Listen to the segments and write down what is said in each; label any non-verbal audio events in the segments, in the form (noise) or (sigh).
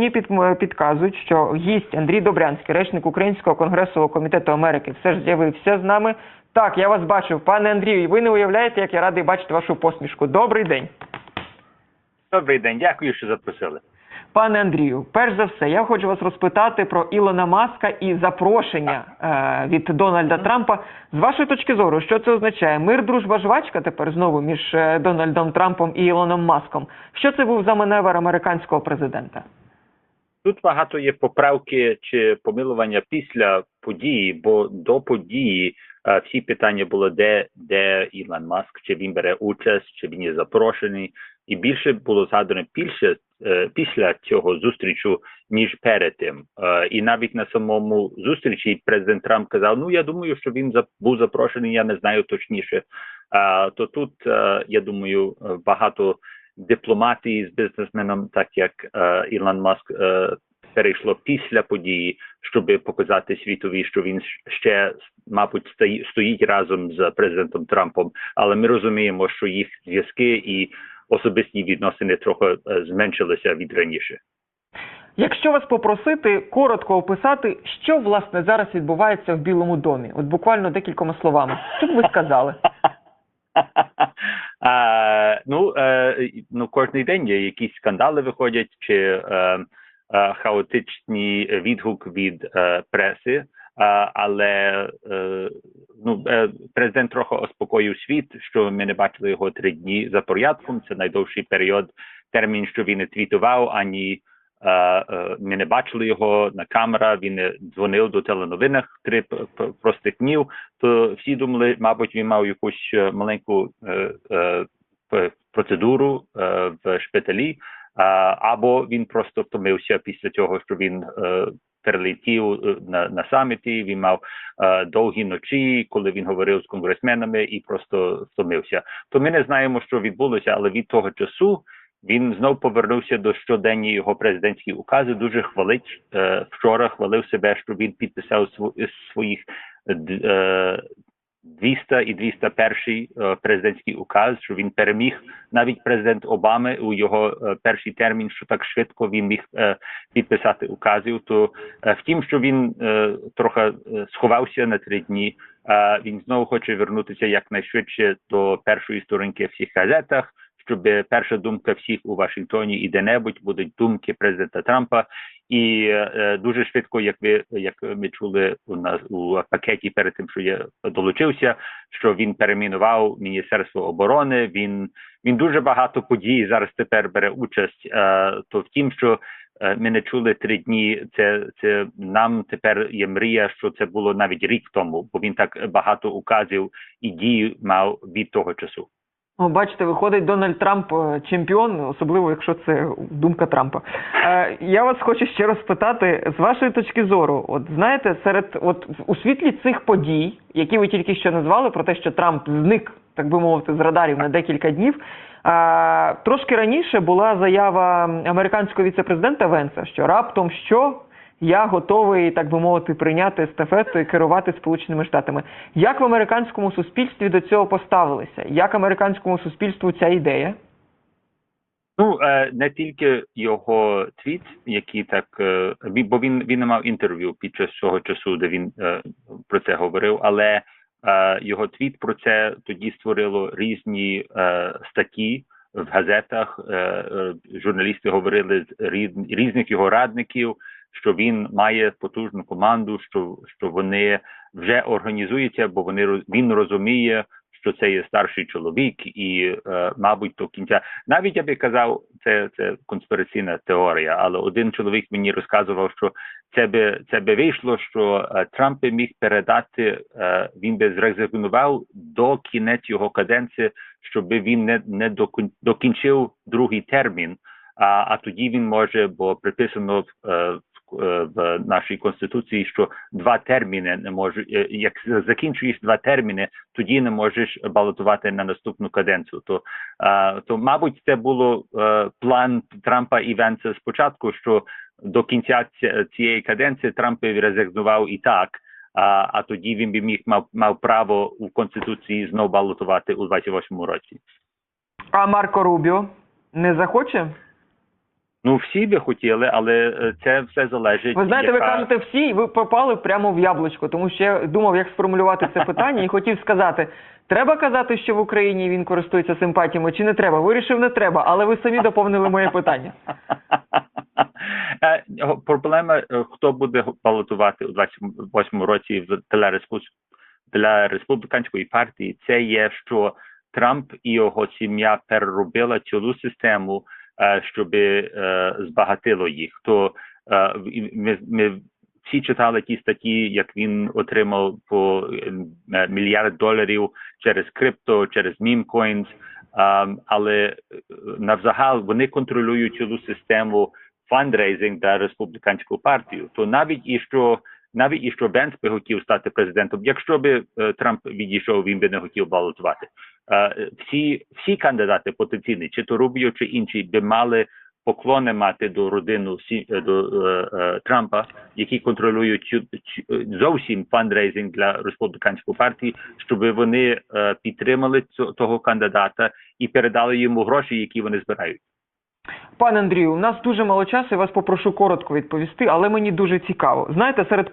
Мені під, підказують, що гість Андрій Добрянський, речник Українського конгресового комітету Америки, все ж з'явився з нами. Так, я вас бачив, пане Андрію, і ви не уявляєте, як я радий бачити вашу посмішку. Добрий день. Добрий день, дякую, що запросили. Пане Андрію, перш за все, я хочу вас розпитати про Ілона Маска і запрошення е, від Дональда Трампа. З вашої точки зору, що це означає? Мир, дружба, жвачка тепер знову між е, Дональдом Трампом і Ілоном Маском. Що це був за маневр американського президента? Тут багато є поправки чи помилування після події, бо до події е, всі питання було, де, де Ілон Маск, чи він бере участь, чи він є запрошений, і більше було згадано більше е, після цього зустрічу, ніж перед тим. Е, і навіть на самому зустрічі президент Трамп казав: Ну я думаю, що він був запрошений, я не знаю точніше. Е, то тут е, я думаю, багато дипломатії з бізнесменом, так як е, Ілон Маск е, перейшло після події, щоб показати світові, що він ще, мабуть, стоїть разом з президентом Трампом. Але ми розуміємо, що їх зв'язки і особисті відносини трохи е, зменшилися від раніше. Якщо вас попросити коротко описати, що власне зараз відбувається в Білому домі, от буквально декількома словами, що б ви сказали? (laughs) (laughs) А, ну, е, ну, кожен день є якісь скандали виходять, чи е, е, хаотичні відгук від е, преси. А, але е, ну, е, президент трохи успокоїв світ, що ми не бачили його три дні за порядком. Це найдовший період, термін, що він не твітував, ані е, е, ми не бачили його на камера. Він не дзвонив до теленовинах три простих днів. То всі думали, мабуть, він мав якусь е, маленьку е, е, процедуру е, в шпиталі, або він просто втомився після цього, що він е, перелетів е, на, на саміті. Він мав е, довгі ночі, коли він говорив з конгресменами і просто втомився. То ми не знаємо, що відбулося, але від того часу. Він знов повернувся до щоденні його президентські укази. Дуже хвалить е, вчора. Хвалив себе, що він підписав із своїх е, 200 і 201 е, президентський указ, що він переміг навіть президент Обами у його е, перший термін, що так швидко він міг е, підписати указів. То е, втім, що він е, трохи е, сховався на три дні. е, він знову хоче вернутися якнайшвидше до першої сторінки в всіх газетах. Щоб перша думка всіх у Вашингтоні і де-небудь будуть думки президента Трампа, і е, дуже швидко, як ви як ми чули у нас у пакеті перед тим, що я долучився, що він перейменував Міністерство оборони. Він він дуже багато подій зараз тепер бере участь. Е, то втім, що е, ми не чули три дні. Це це нам тепер є мрія, що це було навіть рік тому, бо він так багато указів і дій мав від того часу. О, бачите, виходить Дональд Трамп е, чемпіон, особливо якщо це думка Трампа. Е, я вас хочу ще раз спитати, з вашої точки зору, от знаєте, серед от у світлі цих подій, які ви тільки що назвали, про те, що Трамп зник, так би мовити, з радарів на декілька днів. е, трошки раніше була заява американського віцепрезидента Венса, що раптом що я готовий, так би мовити, прийняти естафету і керувати Сполученими Штатами. Як в американському суспільстві до цього поставилися? Як американському суспільству ця ідея? Ну е, не тільки його твіт, який так е, бо він він не мав інтерв'ю під час цього часу, де він е, про це говорив, але його твіт про це тоді створило різні статті в газетах. Журналісти говорили з різних його радників, що він має потужну команду, що що вони вже організуються, бо вони він розуміє. Що це є старший чоловік, і, е, мабуть, до кінця навіть я би казав, це це конспіраційна теорія, але один чоловік мені розказував, що це би це би вийшло, що е, Трамп міг передати, е, він би зрезигнував до кінець його каденції, щоб він не не докін- докінчив другий термін. А, а тоді він може, бо приписано е, в, е, нашій конституції, що два терміни не може, е, як закінчуєш два терміни, тоді не можеш балотувати на наступну каденцію. То, е, то мабуть, це було план Трампа і Венса спочатку, що до кінця цієї каденції Трамп резигнував і так. А, а тоді він би міг мав мав право у конституції знов балотувати у 28-му році. А Марко Рубіо не захоче? Ну всі би хотіли, але е, це все залежить. Ви знаєте, ви кажете всі, ви попали прямо в яблучко, тому що я думав, як сформулювати це питання, і хотів сказати. Треба казати, що в Україні він користується симпатіями, чи не треба? Вирішив, не треба, але ви самі доповнили моє питання. (laughs) Е, Проблема, е, хто буде балотувати у 28 році в- для, респу- для республіканської партії, це є, що Трамп і його сім'я переробила цілу систему, щоб е, збагатило їх. То е, ми, ми всі читали ті статті, як він отримав по е, мільярд доларів через крипто, через мімкоінс. Um, але е, навзагал вони контролюють цю систему фандрейзинг для республіканську партію. То навіть і що навіть і що Бенс би хотів стати президентом, якщо би е, Трамп відійшов, він би не хотів балотувати. Е, всі, всі кандидати потенційні, чи то Рубіо, чи інші, би мали поклони мати до родину е, до е, Трампа, які контролюють зовсім фандрейзинг для республіканської партії, щоб вони е, підтримали цю, того кандидата і передали йому гроші, які вони збирають. Пане Андрію, у нас дуже мало часу, я вас попрошу коротко відповісти, але мені дуже цікаво. Знаєте, серед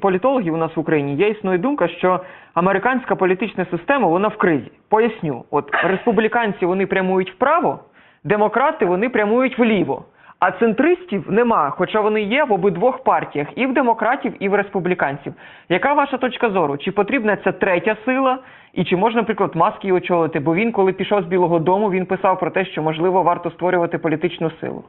політологів, у нас в Україні є існує думка, що американська політична система вона в кризі. Поясню, от республіканці вони прямують вправо, демократи вони прямують вліво. А центристів нема, хоча вони є в обидвох партіях, і в демократів, і в республіканців. Яка ваша точка зору? Чи потрібна ця третя сила, і чи можна, наприклад, маски очолити? Бо він, коли пішов з Білого Дому, він писав про те, що можливо варто створювати політичну силу.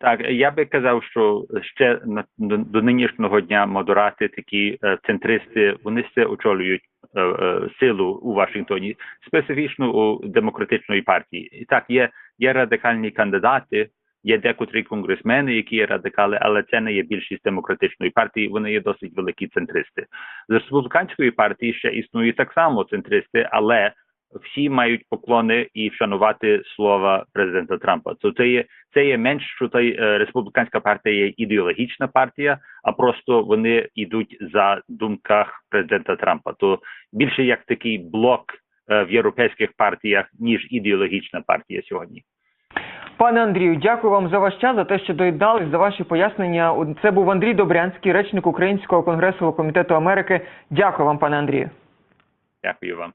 Так, я би казав, що ще до нинішнього дня модерати, такі е, центристи, вони все очолюють е, е, силу у Вашингтоні, специфічно у демократичної партії. І так, є, є радикальні кандидати, є декотрі конгресмени, які є радикали, але це не є більшість демократичної партії. Вони є досить великі центристи. З республіканської партії ще існують так само центристи, але всі мають поклони і вшанувати слова президента Трампа. То це є це є менш що та е, республіканська партія є ідеологічна партія, а просто вони йдуть за думках президента Трампа. То більше як такий блок е, в європейських партіях ніж ідеологічна партія сьогодні. Пане Андрію, дякую вам за ваш час, за те, що доєднались, за ваші пояснення. Це був Андрій Добрянський, речник Українського конгресового комітету Америки. Дякую вам, пане Андрію. Дякую вам.